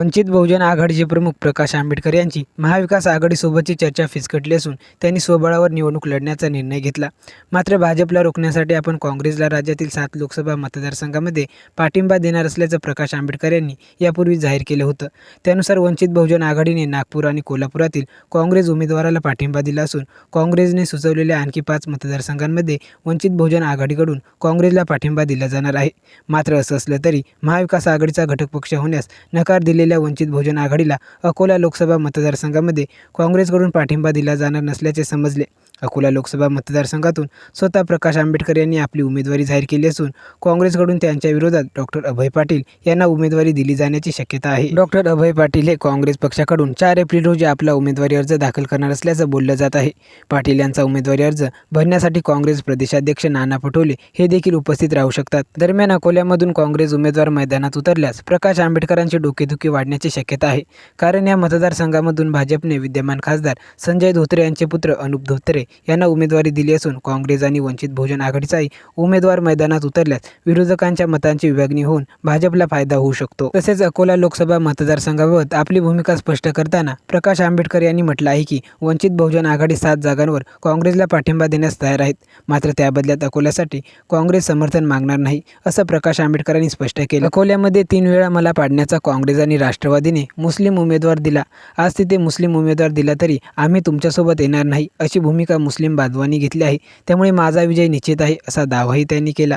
वंचित बहुजन आघाडीचे प्रमुख प्रकाश आंबेडकर यांची महाविकास आघाडीसोबतची चर्चा फिसकटली असून त्यांनी स्वबळावर निवडणूक लढण्याचा निर्णय घेतला. मात्र भाजपला रोखण्यासाठी आपण काँग्रेसला राज्यातील सात लोकसभा मतदारसंघामध्ये पाठिंबा देणार असल्याचं प्रकाश आंबेडकर यांनी यापूर्वी जाहीर केलं होतं. त्यानुसार वंचित बहुजन आघाडीने नागपूर आणि कोल्हापुरातील काँग्रेस उमेदवाराला पाठिंबा दिला असून काँग्रेसने सुचवलेल्या आणखी पाच मतदारसंघांमध्ये वंचित बहुजन आघाडीकडून काँग्रेसला पाठिंबा दिला जाणार आहे. मात्र असं असलं तरी महाविकास आघाडीचा घटक पक्ष होण्यास नकार असलेल्या वंचित बहुजन आघाडीला अकोला लोकसभा मतदारसंघामध्ये काँग्रेसकडून पाठिंबा दिला जाणार नसल्याचे समजले. अकोला लोकसभा मतदारसंघातून स्वतः प्रकाश आंबेडकर यांनी आपली उमेदवारी जाहीर केली असून काँग्रेसकडून त्यांच्या विरोधात डॉक्टर अभय पाटील यांना उमेदवारी दिली जाण्याची शक्यता आहे. डॉक्टर अभय पाटील हे काँग्रेस पक्षाकडून चार एप्रिल रोजी आपला उमेदवारी अर्ज दाखल करणार असल्याचं बोललं जात आहे. पाटील यांचा उमेदवारी अर्ज भरण्यासाठी काँग्रेस प्रदेशाध्यक्ष नाना पटोले हे देखील उपस्थित राहू शकतात. दरम्यान अकोल्यामधून काँग्रेस उमेदवार मैदानात उतरल्यास प्रकाश आंबेडकरांची डोकेदुखी वाढण्याची शक्यता आहे. कारण या मतदारसंघामधून भाजपने विद्यमान खासदार संजय धोत्रे यांचे पुत्र अनुप धोत्रे यांना उमेदवारी दिली असून काँग्रेस आणि वंचित बहुजन आघाडीचाही उमेदवार मैदानात उतरल्यास विरोधकांच्या मतांची विभागणी होऊन भाजपला फायदा होऊ शकतो. तसेच अकोला लोकसभा मतदारसंघाबाबत आपली भूमिका स्पष्ट करताना प्रकाश आंबेडकर यांनी म्हटलं आहे की वंचित बहुजन आघाडी सात जागांवर काँग्रेसला पाठिंबा देण्यास तयार आहेत. मात्र त्या बदल्यात अकोल्यासाठी काँग्रेस समर्थन मागणार नाही असं प्रकाश आंबेडकरांनी स्पष्ट केलं. अकोल्यामध्ये तीन वेळा मला पाडण्याचा काँग्रेस आणि राष्ट्रवादीने मुस्लिम उमेदवार दिला. आज तिथे मुस्लिम उमेदवार दिला तरी आम्ही तुमच्यासोबत येणार नाही अशी भूमिका मुस्लिम बांधवांनी घेतली आहे. त्यामुळे माझा विजय निश्चित आहे असा दावाही त्यांनी केला.